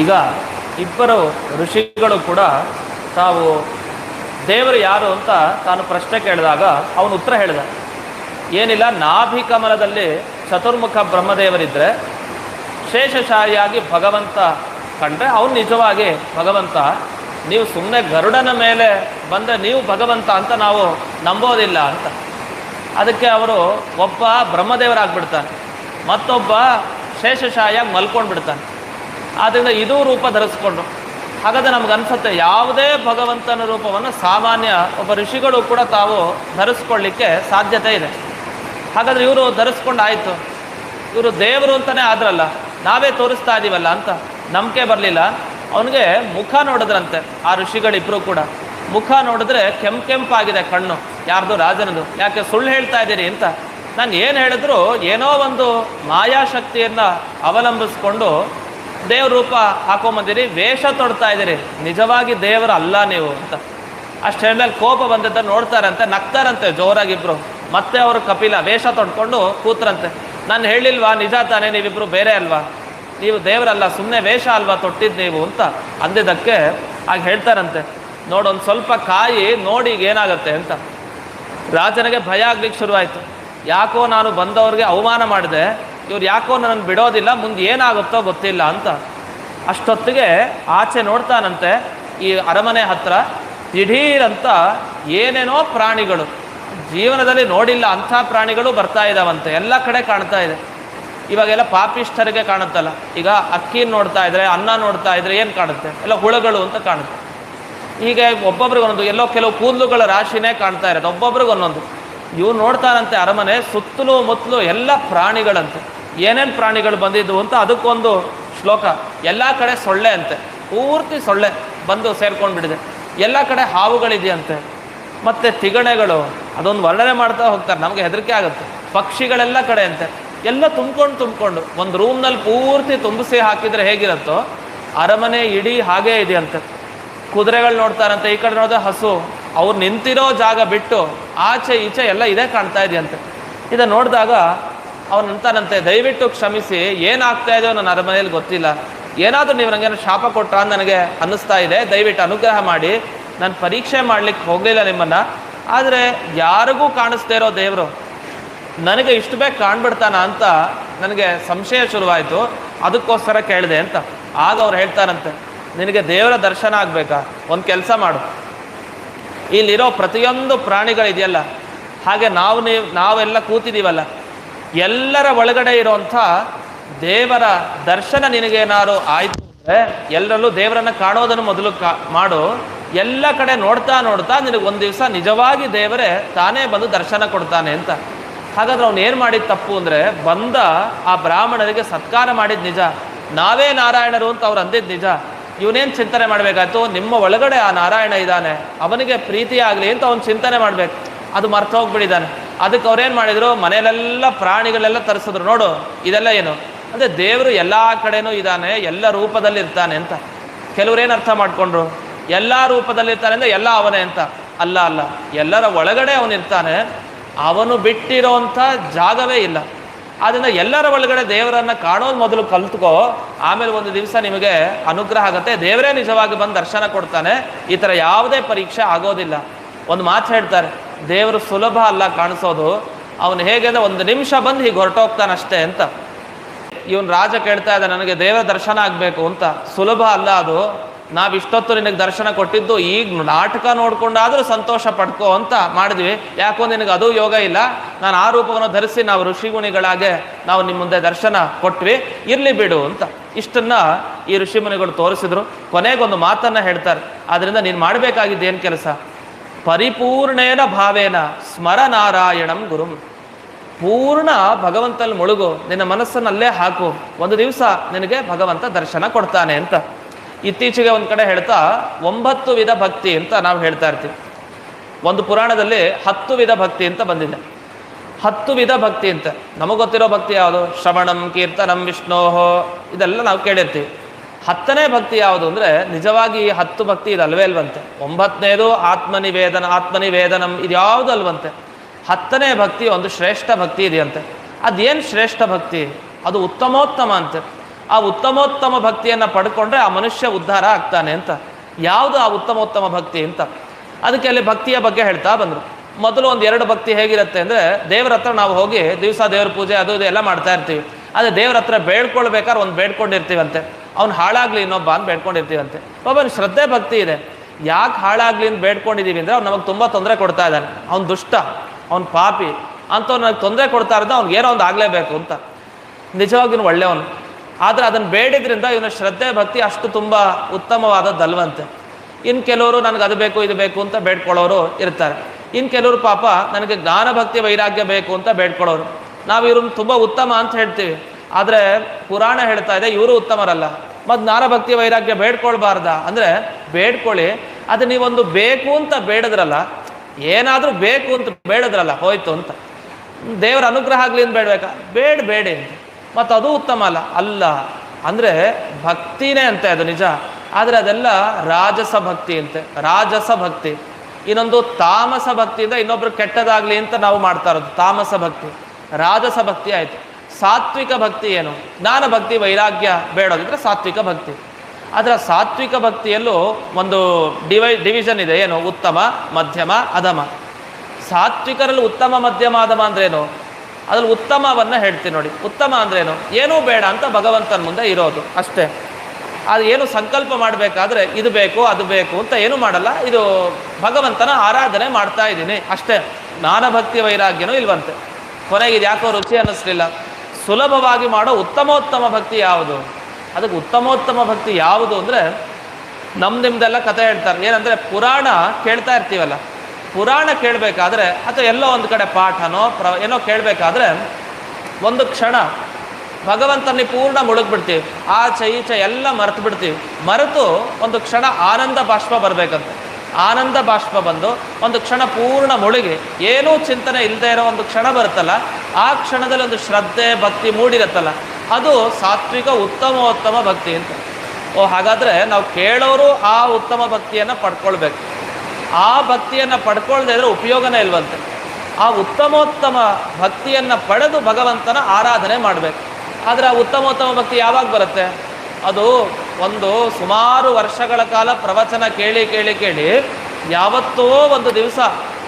ಈಗ ಇಬ್ಬರು ಋಷಿಗಳು ಕೂಡ ತಾವು ದೇವರು ಯಾರು ಅಂತ ತಾನು ಪ್ರಶ್ನೆ ಕೇಳಿದಾಗ ಅವನು ಉತ್ತರ ಹೇಳಿದ. ಏನಿಲ್ಲ, ನಾಭಿ ಕಮಲದಲ್ಲಿ ಚತುರ್ಮುಖ ಬ್ರಹ್ಮದೇವರಿದ್ದರೆ ಶೇಷಶಾಹಿಯಾಗಿ ಭಗವಂತ ಕಂಡ್ರೆ ಅವನು ನಿಜವಾಗಿ ಭಗವಂತ. ನೀವು ಸುಮ್ಮನೆ ಗರುಡನ ಮೇಲೆ ಬಂದರೆ ನೀವು ಭಗವಂತ ಅಂತ ನಾವು ನಂಬೋದಿಲ್ಲ ಅಂತ. ಅದಕ್ಕೆ ಅವರು ಒಬ್ಬ ಬ್ರಹ್ಮದೇವರಾಗ್ಬಿಡ್ತಾನೆ, ಮತ್ತೊಬ್ಬ ಶೇಷಶಾಹಿಯಾಗಿ ಮಲ್ಕೊಂಡು ಬಿಡ್ತಾನೆ ಆದ್ದರಿಂದ ಇದು ರೂಪ ಧರಿಸ್ಕೊಂಡು. ಹಾಗಾದ್ರೆ ನಮ್ಗೆ ಅನ್ಸುತ್ತೆ ಯಾವುದೇ ಭಗವಂತನ ರೂಪವನ್ನು ಸಾಮಾನ್ಯ ಒಬ್ಬ ಋಷಿಗಳು ಕೂಡ ತಾವು ಧರಿಸ್ಕೊಳ್ಳಿಕ್ಕೆ ಸಾಧ್ಯತೆ ಇದೆ. ಹಾಗಾದ್ರೆ ಇವರು ಧರಿಸ್ಕೊಂಡು ಆಯಿತು ಇವರು ದೇವರು ಅಂತಲೇ ಆದ್ರಲ್ಲ, ನಾವೇ ತೋರಿಸ್ತಾ ಇದ್ದೀವಲ್ಲ ಅಂತ ನಂಬಿಕೆ ಬರಲಿಲ್ಲ. ಅವನಿಗೆ ಮುಖ ನೋಡಿದ್ರಂತೆ, ಆ ಋಷಿಗಳಿಬ್ಬರು ಕೂಡ. ಮುಖ ನೋಡಿದ್ರೆ ಕೆಂಪು ಕೆಂಪಾಗಿದೆ ಕಣ್ಣು, ಯಾರ್ದು ರಾಜನದು, ಯಾಕೆ ಸುಳ್ಳು ಹೇಳ್ತಾ ಇದ್ದೀರಿ ಅಂತ. ನಾನು ಏನು ಹೇಳಿದ್ರು, ಏನೋ ಒಂದು ಮಾಯಾಶಕ್ತಿಯನ್ನು ಅವಲಂಬಿಸ್ಕೊಂಡು ದೇವ್ರ ರೂಪ ಹಾಕೊಂಬಂದಿರಿ ವೇಷ ತೊಡ್ತಾ ಇದ್ದೀರಿ. ನಿಜವಾಗಿ ದೇವರು ಅಲ್ಲ ನೀವು ಅಂತ. ಅಷ್ಟು ಹೇಳಿದ್ಮೇಲೆ ಕೋಪ ಬಂದಿದ್ದ ನೋಡ್ತಾರಂತೆ, ನಗ್ತಾರಂತೆ ಜೋರಾಗಿಬ್ರು. ಮತ್ತೆ ಅವರು ಕಪಿಲ ವೇಷ ತೊಡ್ಕೊಂಡು ಕೂತ್ರಂತೆ. ನಾನು ಹೇಳಿಲ್ವಾ, ನಿಜ ತಾನೇ, ನೀವಿಬ್ರು ಬೇರೆ ಅಲ್ವಾ? ನೀವು ದೇವರಲ್ಲ ಸುಮ್ಮನೆ ವೇಷ ಅಲ್ವಾ ತೊಟ್ಟಿದ್ದು ನೀವು ಅಂತ ಅಂದಿದ್ದಕ್ಕೆ ಆಗ ಹೇಳ್ತಾರಂತೆ. ನೋಡೊಂದು ಸ್ವಲ್ಪ ಕಾಯಿ ನೋಡಿ ಈಗ ಏನಾಗುತ್ತೆ ಅಂತ. ರಾಜನಿಗೆ ಭಯ ಆಗ್ಲಿಕ್ಕೆ ಶುರುವಾಯಿತು. ಯಾಕೋ ನಾನು ಬಂದವ್ರಿಗೆ ಅವಮಾನ ಮಾಡಿದೆ ಇವ್ರು ಯಾಕೋ ನನ್ನನ್ನು ಬಿಡೋದಿಲ್ಲ, ಮುಂದೆ ಏನಾಗುತ್ತೋ ಗೊತ್ತಿಲ್ಲ ಅಂತ ಅಷ್ಟೊತ್ತಿಗೆ ಆಚೆ ನೋಡ್ತಾನಂತೆ ಈ ಅರಮನೆ ಹತ್ರ. ದಿಢೀರಂತ ಏನೇನೋ ಪ್ರಾಣಿಗಳು, ಜೀವನದಲ್ಲಿ ನೋಡಿಲ್ಲ, ಅಂಥ ಪ್ರಾಣಿಗಳು ಬರ್ತಾ ಇದ್ದಾವಂತೆ ಎಲ್ಲ ಕಡೆ ಕಾಣ್ತಾ ಇದೆ. ಇವಾಗೆಲ್ಲ ಪಾಪಿಷ್ಠರಿಗೆ ಕಾಣುತ್ತಲ್ಲ. ಈಗ ಅಕ್ಕಿ ನೋಡ್ತಾ ಇದ್ರೆ, ಅನ್ನ ನೋಡ್ತಾ ಇದ್ರೆ ಏನು ಕಾಣುತ್ತೆ? ಎಲ್ಲ ಹುಳಗಳು ಅಂತ ಕಾಣುತ್ತೆ. ಹೀಗೆ ಒಬ್ಬೊಬ್ರಿಗೊಂದು, ಎಲ್ಲೋ ಕೆಲವು ಕೂದಲುಗಳ ರಾಶಿನೇ ಕಾಣ್ತಾ ಇರೋದು. ಒಬ್ಬೊಬ್ರಿಗೆ ಒಂದೊಂದು ಇವು ನೋಡ್ತಾರಂತೆ ಅರಮನೆ, ಸುತ್ತಲೂ ಮುತ್ತಲೂ ಎಲ್ಲ ಪ್ರಾಣಿಗಳಂತೆ. ಏನೇನು ಪ್ರಾಣಿಗಳು ಬಂದಿದ್ವು ಅಂತ ಅದಕ್ಕೊಂದು ಶ್ಲೋಕ. ಎಲ್ಲ ಕಡೆ ಸೊಳ್ಳೆ ಅಂತೆ. ಪೂರ್ತಿ ಸೊಳ್ಳೆ ಬಂದು ಸೇರ್ಕೊಂಡು ಬಿಡಿದೆ. ಎಲ್ಲ ಕಡೆ ಹಾವುಗಳಿದೆಯಂತೆ. ಮತ್ತು ತಿಗಣೆಗಳು, ಅದೊಂದು ವರ್ಣನೆ ಮಾಡ್ತಾ ಹೋಗ್ತಾರೆ. ನಮಗೆ ಹೆದರಿಕೆ ಆಗುತ್ತೆ. ಪಕ್ಷಿಗಳೆಲ್ಲ ಕಡೆ ಅಂತೆ. ಎಲ್ಲ ತುಂಬ್ಕೊಂಡು ತುಂಬ್ಕೊಂಡು, ಒಂದು ರೂಮ್ನಲ್ಲಿ ಪೂರ್ತಿ ತುಂಬಿಸಿ ಹಾಕಿದರೆ ಹೇಗಿರುತ್ತೋ, ಅರಮನೆ ಇಡೀ ಹಾಗೇ ಇದೆಯಂತೆ. ಕುದುರೆಗಳು ನೋಡ್ತಾರಂತೆ. ಈ ಕಡೆ ನೋಡಿದ್ರೆ ಹಸು. ಅವ್ರು ನಿಂತಿರೋ ಜಾಗ ಬಿಟ್ಟು, ಆಚೆ ಈಚೆ ಎಲ್ಲ ಇದೇ ಕಾಣ್ತಾ ಇದೆಯಂತೆ. ಇದನ್ನು ನೋಡಿದಾಗ ಅವನು ಅಂತಾನಂತೆ, ದಯವಿಟ್ಟು ಕ್ಷಮಿಸಿ, ಏನಾಗ್ತಾ ಇದೆಯೋ ನನ್ನ ಅರಮನೆಯಲ್ಲಿ ಗೊತ್ತಿಲ್ಲ. ಏನಾದರೂ ನೀವು ನನಗೇನು ಶಾಪ ಅಂತ ನನಗೆ ಅನ್ನಿಸ್ತಾ ಇದೆ, ದಯವಿಟ್ಟು ಅನುಗ್ರಹ ಮಾಡಿ. ನಾನು ಪರೀಕ್ಷೆ ಮಾಡಲಿಕ್ಕೆ ಹೋಗಲಿಲ್ಲ ನಿಮ್ಮನ್ನು. ಆದರೆ ಯಾರಿಗೂ ಕಾಣಿಸ್ತಾ ಇರೋ ದೇವರು, ನನಗೆ ಇಷ್ಟು ಬೇಗ ಕಾಣ್ಬಿಡ್ತಾನ ಅಂತ ನನಗೆ ಸಂಶಯ ಶುರುವಾಯಿತು. ಅದಕ್ಕೋಸ್ಕರ ಕೇಳಿದೆ ಅಂತ. ಆಗ ಅವ್ರು ಹೇಳ್ತಾರಂತೆ, ನಿನಗೆ ದೇವರ ದರ್ಶನ ಆಗಬೇಕಾ? ಒಂದು ಕೆಲಸ ಮಾಡು. ಇಲ್ಲಿರೋ ಪ್ರತಿಯೊಂದು ಪ್ರಾಣಿಗಳಿದೆಯಲ್ಲ, ಹಾಗೆ ನಾವು ನೀವು, ನಾವೆಲ್ಲ ಕೂತಿದ್ದೀವಲ್ಲ ಎಲ್ಲರ ಒಳಗಡೆ ಇರುವಂಥ ದೇವರ ದರ್ಶನ ನಿನಗೇನಾರು ಆಯಿತು ಅಂದರೆ ಎಲ್ಲರಲ್ಲೂ ದೇವರನ್ನು ಕಾಣೋದನ್ನು ಮೊದಲು ಕಾ ಮಾಡು. ಎಲ್ಲ ಕಡೆ ನೋಡ್ತಾ ನೋಡ್ತಾ ನಿನಗೆ ಒಂದು ದಿವಸ ನಿಜವಾಗಿ ದೇವರೇ ತಾನೇ ಬಂದು ದರ್ಶನ ಕೊಡ್ತಾನೆ ಅಂತ. ಹಾಗಾದ್ರೆ ಅವ್ನು ಏನು ಮಾಡಿದ ತಪ್ಪು ಅಂದರೆ ಬಂದ ಆ ಬ್ರಾಹ್ಮಣರಿಗೆ ಸತ್ಕಾರ ಮಾಡಿದ ನಿಜ. ನಾವೇ ನಾರಾಯಣರು ಅಂತ ಅವ್ರು ಅಂದಿದ್ದು ನಿಜ. ಇವನೇನು ಚಿಂತನೆ ಮಾಡಬೇಕಾಯ್ತು? ನಿಮ್ಮ ಒಳಗಡೆ ಆ ನಾರಾಯಣ ಇದ್ದಾನೆ. ಅವನಿಗೆ ಪ್ರೀತಿಯಾಗಲಿ ಅಂತ ಅವ್ನು ಚಿಂತನೆ ಮಾಡಬೇಕು. ಅದು ಮರ್ತು ಹೋಗ್ಬಿಟ್ಟಿದ್ದಾನೆ. ಅದಕ್ಕೆ ಅವ್ರೇನು ಮಾಡಿದರು? ಮನೆಯಲ್ಲೆಲ್ಲ ಪ್ರಾಣಿಗಳೆಲ್ಲ ತರಿಸಿದ್ರು. ನೋಡು, ಇದೆಲ್ಲ ಏನು? ಅಂದರೆ ದೇವರು ಎಲ್ಲ ಕಡೆನೂ ಇದ್ದಾನೆ, ಎಲ್ಲ ರೂಪದಲ್ಲಿ ಇರ್ತಾನೆ ಅಂತ. ಏನು ಅರ್ಥ ಮಾಡಿಕೊಂಡ್ರು? ಎಲ್ಲ ರೂಪದಲ್ಲಿ ಇರ್ತಾನೆ ಅಂದರೆ ಎಲ್ಲ ಅವನೇ ಅಂತ. ಅಲ್ಲ ಅಲ್ಲ. ಎಲ್ಲರ ಒಳಗಡೆ ಅವನಿರ್ತಾನೆ ಅವನು ಬಿಟ್ಟಿರೋಂಥ ಜಾಗವೇ ಇಲ್ಲ. ಆದ್ದರಿಂದ ಎಲ್ಲರ ಒಳಗಡೆ ದೇವರನ್ನು ಕಾಣೋದು ಮೊದಲು ಕಲ್ತ್ಕೋ. ಆಮೇಲೆ ಒಂದು ದಿವಸ ನಿಮಗೆ ಅನುಗ್ರಹ ಆಗುತ್ತೆ. ದೇವರೇ ನಿಜವಾಗಿ ಬಂದು ದರ್ಶನ ಕೊಡ್ತಾನೆ. ಈ ಥರ ಯಾವುದೇ ಪರೀಕ್ಷೆ ಆಗೋದಿಲ್ಲ. ಒಂದು ಮಾತು ಹೇಳ್ತಾರೆ. ದೇವರು ಸುಲಭ ಅಲ್ಲ ಕಾಣಿಸೋದು. ಅವನು ಹೇಗೆ ಒಂದು ನಿಮಿಷ ಬಂದು ಹೀಗೆ ಹೊರಟೋಗ್ತಾನಷ್ಟೇ ಅಂತ. ಇವನು ರಾಜ ಕೇಳ್ತಾ ಇದ್ದ ನನಗೆ ದೇವರ ದರ್ಶನ ಆಗಬೇಕು ಅಂತ. ಸುಲಭ ಅಲ್ಲ ಅದು. ನಾವು ಇಷ್ಟೊತ್ತು ನಿನಗೆ ದರ್ಶನ ಕೊಟ್ಟಿದ್ದು, ಈಗ ನಾಟಕ ನೋಡ್ಕೊಂಡಾದ್ರೂ ಸಂತೋಷ ಪಡ್ಕೋ ಅಂತ ಮಾಡಿದ್ವಿ. ಯಾಕೋ ನಿನಗೆ ಅದು ಯೋಗ ಇಲ್ಲ. ನಾನು ಆ ರೂಪವನ್ನು ಧರಿಸಿ ನಾವು ಋಷಿಗುಣಿಗಳಾಗೆ ನಾವು ನಿಮ್ಮ ಮುಂದೆ ದರ್ಶನ ಕೊಟ್ವಿ. ಇರ್ಲಿ ಬಿಡು ಅಂತ. ಇಷ್ಟನ್ನ ಈ ಋಷಿಮುನಿಗಳು ತೋರಿಸಿದ್ರು. ಕೊನೆಗೊಂದು ಮಾತನ್ನ ಹೇಳ್ತಾರೆ. ಆದ್ರಿಂದ ನೀನು ಮಾಡಬೇಕಾಗಿದ್ದು ಏನು ಕೆಲಸ? ಪರಿಪೂರ್ಣೇನ ಭಾವೇನ ಸ್ಮರ ನಾರಾಯಣಂ ಗುರುಂ. ಪೂರ್ಣ ಭಗವಂತಲ್ಲಿ ಮುಳುಗು, ನಿನ್ನ ಮನಸ್ಸನ್ನು ಅಲ್ಲೇ ಹಾಕು. ಒಂದು ದಿವಸ ನಿನಗೆ ಭಗವಂತ ದರ್ಶನ ಕೊಡ್ತಾನೆ ಅಂತ. ಇತ್ತೀಚೆಗೆ ಒಂದು ಕಡೆ ಹೇಳ್ತಾ, ಒಂಬತ್ತು ವಿಧ ಭಕ್ತಿ ಅಂತ ನಾವು ಹೇಳ್ತಾ ಇರ್ತೀವಿ. ಒಂದು ಪುರಾಣದಲ್ಲಿ ಹತ್ತು ವಿಧ ಭಕ್ತಿ ಅಂತ ಬಂದಿದೆ. ಹತ್ತು ವಿಧ ಭಕ್ತಿ ಅಂತ. ನಮಗೆ ಗೊತ್ತಿರೋ ಭಕ್ತಿ ಯಾವುದು? ಶ್ರವಣಂ ಕೀರ್ತನಂ ವಿಷ್ಣೋಹೋ. ಇದೆಲ್ಲ ನಾವು ಕೇಳಿರ್ತೀವಿ. ಹತ್ತನೇ ಭಕ್ತಿ ಯಾವುದು ಅಂದರೆ ನಿಜವಾಗಿ ಹತ್ತು ಭಕ್ತಿ ಇದು ಅಲ್ವೇ ಅಲ್ವಂತೆ. ಒಂಬತ್ತನೇದು ಆತ್ಮನಿವೇದನ, ಆತ್ಮನಿವೇದನಂ ಇದು ಯಾವುದು ಅಲ್ವಂತೆ. ಹತ್ತನೇ ಭಕ್ತಿ ಒಂದು ಶ್ರೇಷ್ಠ ಭಕ್ತಿ ಇದೆಯಂತೆ. ಅದೇನು ಶ್ರೇಷ್ಠ ಭಕ್ತಿ? ಅದು ಉತ್ತಮೋತ್ತಮ ಅಂತೆ. ಆ ಉತ್ತಮೋತ್ತಮ ಭಕ್ತಿಯನ್ನು ಪಡ್ಕೊಂಡ್ರೆ ಆ ಮನುಷ್ಯ ಉದ್ಧಾರ ಆಗ್ತಾನೆ ಅಂತ. ಯಾವುದು ಆ ಉತ್ತಮೋತ್ತಮ ಭಕ್ತಿ ಅಂತ? ಅದಕ್ಕೆ ಅಲ್ಲಿ ಭಕ್ತಿಯ ಬಗ್ಗೆ ಹೇಳ್ತಾ ಬಂದರು. ಮೊದಲು ಒಂದು ಎರಡು ಭಕ್ತಿ ಹೇಗಿರುತ್ತೆ ಅಂದರೆ ದೇವ್ರ ಹತ್ರ ನಾವು ಹೋಗಿ ದಿವಸ ದೇವ್ರ ಪೂಜೆ ಅದು ಇದು ಎಲ್ಲ ಮಾಡ್ತಾ ಇರ್ತೀವಿ. ಅದೇ ದೇವ್ರ ಹತ್ರ ಬೇಡ್ಕೊಳ್ಬೇಕಾದ್ರೆ ಒಂದು ಬೇಡ್ಕೊಂಡಿರ್ತೀವಂತೆ. ಅವ್ನು ಹಾಳಾಗ್ಲಿ ಇನ್ನೊಬ್ಬ ಅಂತ ಬೇಡ್ಕೊಂಡಿರ್ತೀವಂತೆ. ಒಬ್ಬ ಶ್ರದ್ಧೆ ಭಕ್ತಿ ಇದೆ. ಯಾಕೆ ಹಾಳಾಗ್ಲಿ ಅಂತ ಬೇಡ್ಕೊಂಡಿದ್ದೀವಿ ಅಂದರೆ ಅವ್ನು ನಮಗೆ ತುಂಬ ತೊಂದರೆ ಕೊಡ್ತಾ ಇದ್ದಾನೆ. ಅವ್ನು ದುಷ್ಟ, ಅವ್ನು ಪಾಪಿ ಅಂತ ನನಗೆ ತೊಂದರೆ ಕೊಡ್ತಾ ಇರೋದು ಅವ್ನಿಗೆ ಏನೋ ಒಂದು ಆಗಲೇಬೇಕು ಅಂತ. ನಿಜವಾಗಿನ ಒಳ್ಳೆಯವನು. ಆದರೆ ಅದನ್ನು ಬೇಡಿದ್ರಿಂದ ಇವನ ಶ್ರದ್ಧೆ ಭಕ್ತಿ ಅಷ್ಟು ತುಂಬ ಉತ್ತಮವಾದದ್ದಲ್ವಂತೆ. ಇನ್ನು ಕೆಲವರು ನನಗೆ ಅದು ಬೇಕು, ಇದು ಬೇಕು ಅಂತ ಬೇಡ್ಕೊಳ್ಳೋರು ಇರ್ತಾರೆ. ಇನ್ನು ಕೆಲವರು ಪಾಪ ನನಗೆ ಜ್ಞಾನ ಭಕ್ತಿ ವೈರಾಗ್ಯ ಬೇಕು ಅಂತ ಬೇಡ್ಕೊಳ್ಳೋರು. ನಾವು ಇವ್ರನ್ನ ತುಂಬ ಉತ್ತಮ ಅಂತ ಹೇಳ್ತೀವಿ. ಆದರೆ ಪುರಾಣ ಹೇಳ್ತಾ ಇದೆ ಇವರು ಉತ್ತಮರಲ್ಲ. ಮತ್ತು ನಾರಭಕ್ತಿ ಭಕ್ತಿ ವೈರಾಗ್ಯ ಬೇಡ್ಕೊಳ್ಬಾರ್ದ? ಅಂದರೆ ಬೇಡ್ಕೊಳ್ಳಿ. ಅದು ನೀವೊಂದು ಬೇಕು ಅಂತ ಬೇಡದ್ರಲ್ಲ, ಏನಾದರೂ ಬೇಕು ಅಂತ ಬೇಡದ್ರಲ್ಲ, ಹೋಯ್ತು ಅಂತ. ದೇವರ ಅನುಗ್ರಹ ಆಗಲಿ ಅಂತ ಬೇಡಬೇಕಾ? ಬೇಡ, ಬೇಡಿ ಅಂತ. ಮತ್ತು ಅದು ಉತ್ತಮ ಅಲ್ಲ. ಅಲ್ಲ, ಅಂದರೆ ಭಕ್ತಿನೇ ಅಂತೆ ಅದು ನಿಜ. ಆದರೆ ಅದೆಲ್ಲ ರಾಜಸ ಭಕ್ತಿ ಅಂತೆ. ರಾಜಸ ಭಕ್ತಿ. ಇನ್ನೊಂದು ತಾಮಸ ಭಕ್ತಿಯಿಂದ ಇನ್ನೊಬ್ರು ಕೆಟ್ಟದಾಗಲಿ ಅಂತ ನಾವು ಮಾಡ್ತಾ ಇರೋದು. ತಾಮಸ ಭಕ್ತಿ. ರಾಜಸ ಭಕ್ತಿ ಆಯಿತು. ಸಾತ್ವಿಕ ಭಕ್ತಿ ಏನು? ಜ್ಞಾನ ಭಕ್ತಿ, ವೈರಾಗ್ಯ ಬೇಡೋದಿದ್ರೆ ಸಾತ್ವಿಕ ಭಕ್ತಿ. ಅದರ ಸಾತ್ವಿಕ ಭಕ್ತಿಯಲ್ಲೂ ಒಂದು ಡಿವೈ ಡಿವಿಷನ್ ಇದೆ. ಏನು? ಉತ್ತಮ, ಮಧ್ಯಮ, ಅಧಮ. ಸಾತ್ವಿಕರಲ್ಲಿ ಉತ್ತಮ, ಮಧ್ಯಮ, ಅಧಮ ಅಂದ್ರೇನು ಅದ್ರಲ್ಲಿ ಉತ್ತಮವನ್ನು ಹೇಳ್ತೀನಿ ನೋಡಿ. ಉತ್ತಮ ಅಂದ್ರೇನು ಏನೂ? ಬೇಡ ಅಂತ ಭಗವಂತನ ಮುಂದೆ ಇರೋದು ಅಷ್ಟೇ. ಅದು ಏನು ಸಂಕಲ್ಪ ಮಾಡಬೇಕಾದ್ರೆ ಇದು ಬೇಕು, ಅದು ಬೇಕು ಅಂತ ಏನು ಮಾಡಲ್ಲ. ಇದು ಭಗವಂತನ ಆರಾಧನೆ ಮಾಡ್ತಾ ಇದ್ದೀನಿ ಅಷ್ಟೇ. ಜ್ಞಾನಭಕ್ತಿ ವೈರಾಗ್ಯನೂ ಇಲ್ವಂತೆ. ಕೊನೆಗೆ ಇದು ಯಾಕೋ ರುಚಿ ಅನ್ನಿಸ್ಲಿಲ್ಲ. ಸುಲಭವಾಗಿ ಮಾಡೋ ಉತ್ತಮೋತ್ತಮ ಭಕ್ತಿ ಯಾವುದು? ಅದಕ್ಕೆ ಉತ್ತಮೋತ್ತಮ ಭಕ್ತಿ ಯಾವುದು ಅಂದರೆ ನಮ್ಮ ನಿಮ್ದೆಲ್ಲ ಕಥೆ ಹೇಳ್ತಾರೆ. ಏನಂದರೆ ಪುರಾಣ ಕೇಳ್ತಾ ಇರ್ತೀವಲ್ಲ? ಪುರಾಣ ಕೇಳಬೇಕಾದ್ರೆ ಅಥವಾ ಎಲ್ಲೋ ಒಂದು ಕಡೆ ಪಾಠನೋ ಪ್ರ ಏನೋ ಕೇಳಬೇಕಾದ್ರೆ ಒಂದು ಕ್ಷಣ ಭಗವಂತನಲ್ಲಿ ಪೂರ್ಣ ಮುಳುಗ್ಬಿಡ್ತೀವಿ. ಆಚೆ ಈಚೆ ಎಲ್ಲ ಮರೆತು ಬಿಡ್ತೀವಿ ಮರೆತು ಒಂದು ಕ್ಷಣ ಆನಂದ ಬಾಷ್ಪ ಬರಬೇಕಂತೆ. ಆನಂದ ಬಾಷ್ಪ ಬಂದು ಒಂದು ಕ್ಷಣ ಪೂರ್ಣ ಮುಳುಗಿ. ಏನೂ ಚಿಂತನೆ ಇಲ್ಲದೆ ಇರೋ ಒಂದು ಕ್ಷಣ ಬರುತ್ತಲ್ಲ, ಆ ಕ್ಷಣದಲ್ಲಿ ಒಂದು ಶ್ರದ್ಧೆ, ಭಕ್ತಿ ಮೂಡಿರುತ್ತಲ್ಲ. ಅದು ಸಾತ್ವಿಕ ಉತ್ತಮೋತ್ತಮ ಭಕ್ತಿ ಅಂತ. ಓ, ಹಾಗಾದರೆ ನಾವು ಕೇಳೋರು ಆ ಉತ್ತಮ ಭಕ್ತಿಯನ್ನು ಪಡ್ಕೊಳ್ಬೇಕು. ಆ ಭಕ್ತಿಯನ್ನು ಪಡ್ಕೊಳ್ದೇ ಇದ್ರೆ ಉಪಯೋಗನೇ ಇಲ್ವಂತೆ. ಆ ಉತ್ತಮೋತ್ತಮ ಭಕ್ತಿಯನ್ನು ಪಡೆದು ಭಗವಂತನ ಆರಾಧನೆ ಮಾಡಬೇಕು. ಆದರೆ ಆ ಉತ್ತಮೋತ್ತಮ ಭಕ್ತಿ ಯಾವಾಗ ಬರುತ್ತೆ? ಅದು ಒಂದು ಸುಮಾರು ವರ್ಷಗಳ ಕಾಲ ಪ್ರವಚನ ಕೇಳಿ ಕೇಳಿ ಕೇಳಿ ಯಾವತ್ತೋ ಒಂದು ದಿವಸ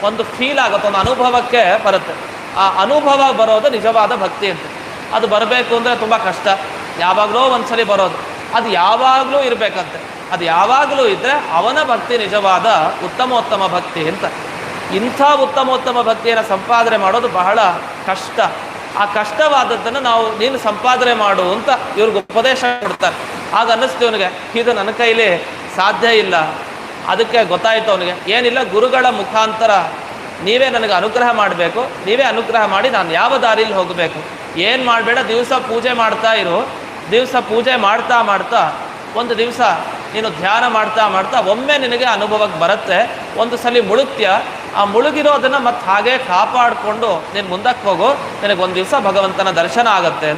ಒಂದು ಫೀಲ್ ಆಗುತ್ತೆ, ಒಂದು ಅನುಭವಕ್ಕೆ ಬರುತ್ತೆ. ಆ ಅನುಭವ ಬರೋದು ನಿಜವಾದ ಭಕ್ತಿ ಅಂತ. ಅದು ಬರಬೇಕು ಅಂದರೆ ತುಂಬ ಕಷ್ಟ. ಯಾವಾಗಲೂ ಒಂದ್ಸಲಿ ಬರೋದು. ಅದು ಯಾವಾಗಲೂ ಇರಬೇಕಂತೆ. ಅದು ಯಾವಾಗಲೂ ಇದ್ದರೆ ಅವನ ಭಕ್ತಿ ನಿಜವಾದ ಉತ್ತಮೋತ್ತಮ ಭಕ್ತಿ ಅಂತ. ಇಂಥ ಉತ್ತಮೋತ್ತಮ ಭಕ್ತಿಯನ್ನು ಸಂಪಾದನೆ ಮಾಡೋದು ಬಹಳ ಕಷ್ಟ. ಆ ಕಷ್ಟವಾದದ್ದನ್ನು ನಾವು ನೀನು ಸಂಪಾದನೆ ಮಾಡು ಅಂತ ಇವ್ರಿಗೆ ಉಪದೇಶ ಕೊಡ್ತಾರೆ. ಆಗ ಅನ್ನಿಸ್ತು ಅವನಿಗೆ ಇದು ನನ್ನ ಕೈಲಿ ಸಾಧ್ಯ ಇಲ್ಲ. ಅದಕ್ಕೆ ಗೊತ್ತಾಯಿತು ಅವನಿಗೆ, ಏನಿಲ್ಲ, ಗುರುಗಳ ಮುಖಾಂತರ ನೀವೇ ನನಗೆ ಅನುಗ್ರಹ ಮಾಡಬೇಕು, ನೀವೇ ಅನುಗ್ರಹ ಮಾಡಿ ನಾನು ಯಾವ ದಾರಿಲಿ ಹೋಗಬೇಕು. ಏನು ಮಾಡಬೇಡ, ದಿವಸ ಪೂಜೆ ಮಾಡ್ತಾ ಇರು. ದಿವಸ ಪೂಜೆ ಮಾಡ್ತಾ ಮಾಡ್ತಾ, ಒಂದು ದಿವಸ ನೀನು ಧ್ಯಾನ ಮಾಡ್ತಾ ಮಾಡ್ತಾ, ಒಮ್ಮೆ ನಿನಗೆ ಅನುಭವಕ್ಕೆ ಬರುತ್ತೆ, ಒಂದು ಸಲ ಮುಳುಗ್ತೀಯ. ಆ ಮುಳುಗಿರೋದನ್ನು ಮತ್ತೆ ಹಾಗೆ ಕಾಪಾಡಿಕೊಂಡು ನೀನು ಮುಂದಕ್ಕೆ ಹೋಗು ನಿನಗೆ ಒಂದು ದಿವಸ ಭಗವಂತನ ದರ್ಶನ ಆಗತ್ತೆ